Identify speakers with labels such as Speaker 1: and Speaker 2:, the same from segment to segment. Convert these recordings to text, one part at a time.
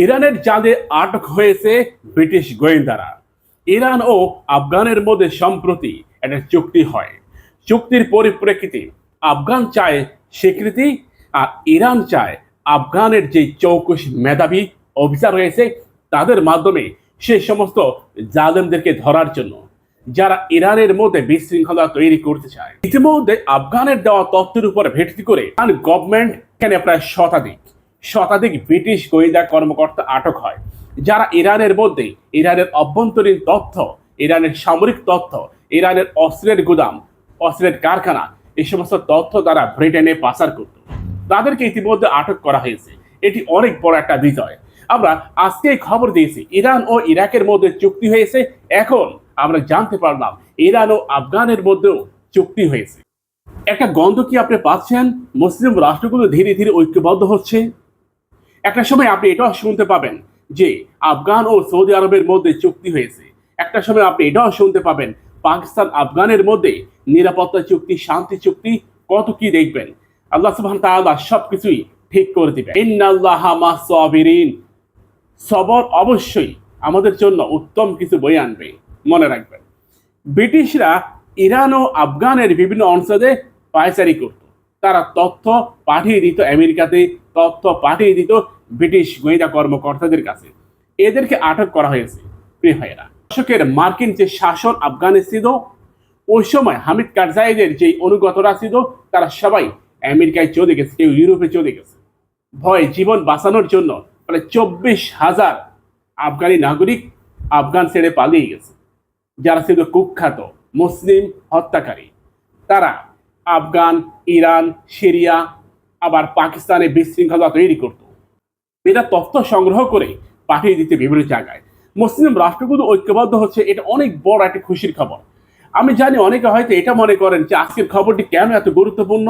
Speaker 1: ইরানের চাঁদে আটক হয়েছে ব্রিটিশ গোয়েন্দারা। ইরান ও আফগানের মধ্যে সম্প্রতি একটা চুক্তি হয়। চুক্তির পরিপ্রেক্ষিতে আফগান চায় স্বীকৃতি আর ইরান চায় আফগানের যে চৌকস মেধাবী অফিসার রয়েছে, তাদের মাধ্যমে সেই সমস্ত জালেমদেরকে ধরার জন্য, যারা ইরানের মধ্যে বিশৃঙ্খলা তৈরি করতে চায়। ইতিমধ্যে আফগানের দেওয়া তথ্যের উপর ভিত্তি করে গভর্নমেন্ট এখানে প্রায় শতাধিক শতাধিক ব্রিটিশ গোয়েন্দা কর্মকর্তা আটক হয়, যারা ইরানের মধ্যে ইরানের অভ্যন্তরীণ তথ্য, ইরানের সামরিক তথ্য, ইরানের অস্ত্রের গুদাম, অস্ত্রের কারখানা, এই সমস্ত তথ্য তারা ব্রিটেনে পাচার করত। তাদেরকে ইতিমধ্যে আটক করা হয়েছে। এটি অনেক বড় একটা বিজয়। আমরা আজকে খবর দিয়েছি, ইরান ও ইরাকের মধ্যে চুক্তি হয়েছে। এখন আমরা জানতে পারলাম, ইরান ও আফগানের মধ্যেও চুক্তি হয়েছে। একটা গন্ধ কি আপনি পাচ্ছেন? মুসলিম রাষ্ট্রগুলো ধীরে ধীরে ঐক্যবদ্ধ হচ্ছে। একটা সময় আপনি এটাও শুনতে পাবেন যে আফগান ও সৌদি আরবের মধ্যে চুক্তি হয়েছে। একটা সময় আপনি এটাও শুনতে পাবেন, পাকিস্তান আফগানের মধ্যে নিরাপত্তা চুক্তি, শান্তি চুক্তি কত কি দেখবেন। আল্লাহ সুবহান তাআলা সবকিছুই ঠিক করে দিবেন। ইন্নাল্লাহা সাবিরিন সবর অবশ্যই আমাদের জন্য উত্তম কিছু বই আনবে, মনে রাখবেন। ব্রিটিশরা ইরান ও আফগানের বিভিন্ন অঞ্চলে পায়চারি করত। তারা তথ্য পাঠিয়ে দিত আমেরিকাতে তথ্য পাঠিয়ে দিত ব্রিটিশ গোয়েন্দা কর্মকর্তাদের কাছে। এদেরকে আটক করা হয়েছে, প্রিয় ভাইয়েরা। মার্কিন যে শাসন আফগানে ছিল, ওই সময় হামিদ কারজাইদের যে অনুগতরা ছিল, তারা সবাই আমেরিকায় চলে গেছে, কেউ ইউরোপে চলে গেছে। ভয় জীবন বাঁচানোর জন্য প্রায় চব্বিশ হাজার আফগানি নাগরিক আফগান ছেড়ে পালিয়ে গেছে, যারা ছিল কুখ্যাত, মুসলিম হত্যাকারী। তারা আফগান, ইরান, সিরিয়া আবার পাকিস্তানে বিশৃঙ্খলা তৈরি করত। এরা তথ্য সংগ্রহ করে পাঠিয়ে দিতে বিভিন্ন জায়গায়। মুসলিম রাষ্ট্রগুলো ঐক্যবদ্ধ হচ্ছে, এটা অনেক বড় একটা খুশির খবর। আমি জানি অনেকে হয়তো এটা মনে করেন যে আজকের খবরটি কেন এত গুরুত্বপূর্ণ?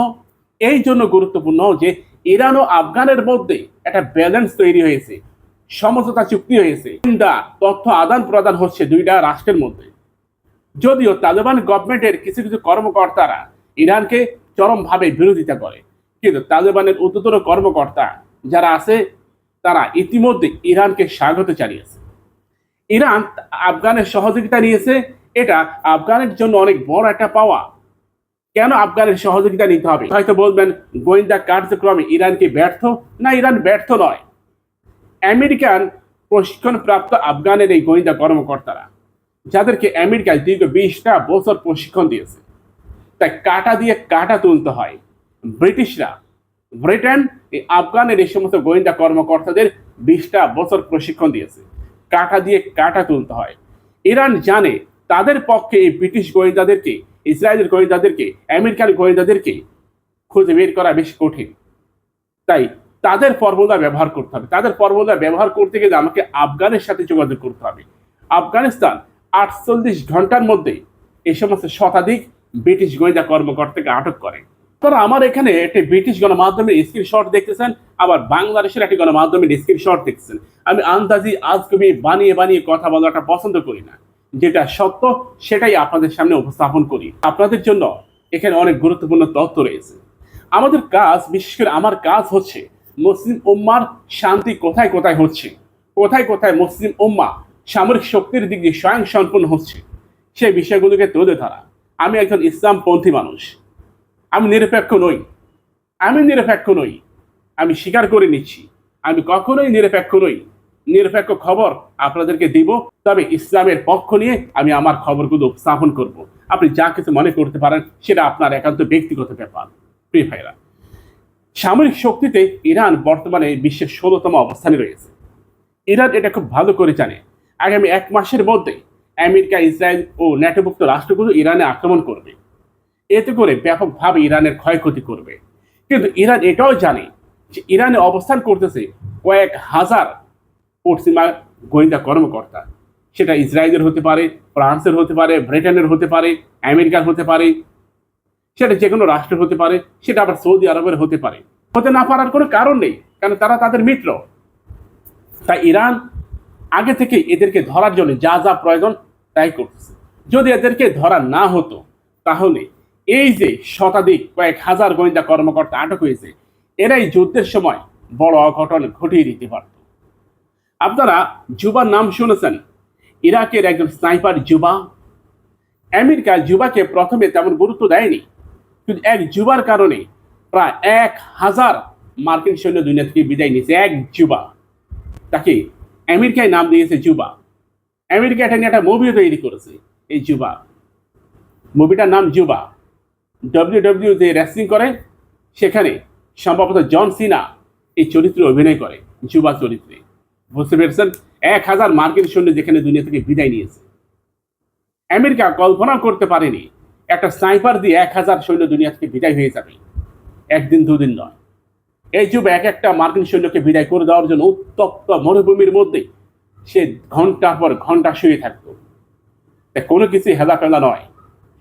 Speaker 1: এই জন্য গুরুত্বপূর্ণ যে ইরান ও আফগানের মধ্যে একটা ব্যালেন্স তৈরি হয়েছে, সমঝোতা চুক্তি হয়েছে। তথ্য আদান প্রদান হচ্ছে দুইটা রাষ্ট্রের মধ্যে। যদিও তালেবান গভর্নমেন্টের কিছু কিছু কর্মকর্তারা ইরানকে চরমভাবে বিরোধিতা করে। কিন্তু তালেবানের উচ্চতর কর্মকর্তা যারা আছে, তারা ইতিমধ্যে ইরানকে স্বাগত জানিয়েছে। ইরান আফগানের সহযোগিতা নিয়েছে। এটা আফগানের জন্য অনেক বড় একটা পাওয়া। কেন আফগানের সহযোগিতা নিতে হবে? হয়তো বলবেন, গোয়েন্দা কার্যক্রমে ইরান কি ব্যর্থ? না, ইরান ব্যর্থ নয়। আমেরিকান প্রশিক্ষণপ্রাপ্ত আফগানের এই গোয়েন্দা কর্মকর্তারা, যাদেরকে আমেরিকায় দীর্ঘ বিশটা বছর প্রশিক্ষণ দিয়েছে, তাই কাটা দিয়ে কাটা তুলতে হয়। ব্রিটিশরা, ব্রিটেন, এই আফগানের এই সমস্ত গোয়েন্দা কর্মকর্তাদের বিশটা বছর প্রশিক্ষণ দিয়েছে। কাটা দিয়ে কাটা তুলতে হয়। ইরান জানে তাদের পক্ষে এই ব্রিটিশ গোয়েন্দাদেরকে, ইসরায়েলের গোয়েন্দাদেরকে আমেরিকান গোয়েন্দাদেরকে খুঁজে বের করা বেশ কঠিন। তাই তাদের ফর্মুলা ব্যবহার করতে হবে। তাদের ফর্মুলা ব্যবহার করতে গেলে আমাকে আফগানের সাথে যোগাযোগ করতে হবে। আফগানিস্তান আটচল্লিশ ঘণ্টার মধ্যে এই সমস্ত শতাধিক ব্রিটিশ গোয়েন্দা কর্মকর্তাকে আটক করে। তারা আমার এখানে একটি ব্রিটিশ গণমাধ্যমের স্ক্রিনশট দেখতেছেন, আবার বাংলাদেশের একটি গণমাধ্যমের স্ক্রিনশট দেখতেছেন। আমি আন্দাজি আজকবি বানিয়ে বানিয়ে কথা বলাটা পছন্দ করি না। যেটা সত্য, সেটাই আপনাদের সামনে উপস্থাপন করি। আপনাদের জন্য এখানে অনেক গুরুত্বপূর্ণ তথ্য রয়েছে। আমাদের কাজ, বিশেষ করে আমার কাজ হচ্ছে মুসলিম উম্মার শান্তি কোথায় কোথায় হচ্ছে? কোথায় কোথায় মুসলিম উম্মা সামরিক শক্তির দিক দিয়ে স্বয়ং সম্পূর্ণ হচ্ছে? সেই বিষয়গুলোকে তুলে ধরা। আমি একজন ইসলামপন্থী মানুষ। আমি নিরপেক্ষ নই। আমি নিরপেক্ষ নই। আমি স্বীকার করে নিচ্ছি। আমি কখনোই নিরপেক্ষ নই। নিরপেক্ষ খবর আপনাদেরকে দিব। তবে ইসলামের পক্ষ নিয়ে আমি আমার খবরগুলো উপস্থাপন করব। আপনি যা কিছু মনে করতে পারেন, সেটা আপনার একান্ত ব্যক্তিগত ব্যাপার। প্রিয় ভাইরা, সামরিক শক্তিতে ইরান বর্তমানে বিশ্বের ষোলোতম অবস্থানে রয়েছে। ইরান এটা খুব ভালো করে জানে। আগামী এক মাসের মধ্যে আমেরিকা, ইসরায়েল ও ন্যাটোভুক্ত রাষ্ট্রগুলো ইরানে আক্রমণ করবে। এতে করে ব্যাপকভাবে ইরানের ক্ষয়ক্ষতি করবে। কিন্তু ইরান এটাও জানে যে ইরানে অবস্থান করতেছে কয়েক হাজার পশ্চিমা গোয়েন্দা কর্মকর্তা। সেটা ইসরায়েলের হতে পারে, ফ্রান্সের হতে পারে, ব্রিটেনের হতে পারে, আমেরিকার হতে পারে, সেটা যে কোনো রাষ্ট্রের হতে পারে, সেটা আবার সৌদি আরবের হতে পারে। হতে না পারার কোনো কারণ নেই, কারণ তারা তাদের মিত্র। তাই ইরান আগে থেকে এদেরকে ধরার জন্য যা যা প্রয়োজন তাই করতেছে। যদি এদেরকে ধরা না হতো, তাহলে এই যে শতাধিক কয়েক হাজার গোয়েন্দা কর্মকর্তা আটক হয়েছে, এরাই যুদ্ধের সময় বড় অঘটন ঘটিয়ে দিতে পারত। আপনারা জুবার নাম শুনেছেন, ইরাকের একজন স্নাইপার জুবা আমেরিকা জুবাকে প্রথমে তেমন গুরুত্ব দেয়নি, কিন্তু এক জুবার কারণে প্রায় এক হাজার মার্কিন সৈন্য দুনিয়া থেকে বিদায় নিয়েছে এক জুবা তাকে আমেরিকায় নাম দিয়েছে জুবা আমেরিকা এটা নিয়ে একটা মুভিও তৈরি করেছে, এই জুবা মুভিটার নাম জুবা ডব্লিউ ডব্লিউ যে রেসলিং করে। সেখানে সম্ভবত জন সিনা এই চরিত্রে অভিনয় করে, যুবা চরিত্রে। বুঝতে পেরেছেন এক হাজার মার্কিন সৈন্য যেখানে দুনিয়া থেকে বিদায় নিয়েছে। আমেরিকা কল্পনা করতে পারেনি একটা স্নাইপার দিয়ে এক হাজার সৈন্য দুনিয়া থেকে বিদায় হয়ে যাবে। একদিন দুদিন নয়। এই যুব এক একটা মার্কিন সৈন্যকে বিদায় করে দেওয়ার জন্য উত্তপ্ত মরুভূমির মধ্যে সে ঘণ্টার পর ঘণ্টা শুয়ে থাকতো। কোনো কিছু হেলা ফেলা নয়।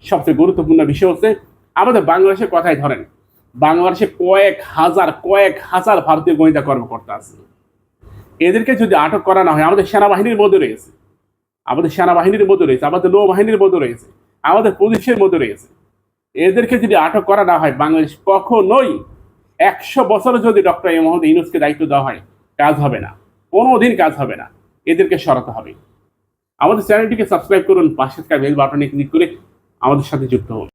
Speaker 1: সবচেয়ে গুরুত্বপূর্ণ বিষয় হচ্ছে আমাদের বাংলাদেশের কথাই ধরেন, বাংলাদেশে কয়েক হাজার কয়েক হাজার ভারতীয় গোয়েন্দা কর্মকর্তা আছে। এদেরকে যদি আটক করা না হয়, আমাদের সেনাবাহিনীর মধ্যে রয়েছে। আমাদের সেনাবাহিনীর মধ্যে রয়েছে, আমাদের নৌবাহিনীর মধ্যে রয়েছে, আমাদের পুলিশের মধ্যে রয়েছে। এদেরকে যদি আটক করা না হয়, বাংলাদেশ কখনোই একশো বছরে যদি ডক্টর এ মোহাম্মদ ইউনুসকে দায়িত্ব দেওয়া হয়, কাজ হবে না। কোনো দিন কাজ হবে না। এদেরকে সরাতে হবে। আমাদের চ্যানেলটিকে সাবস্ক্রাইব করুন, পাশে থাকা বেল বাটনে ক্লিক করে আমাদের সাথে যুক্ত হন।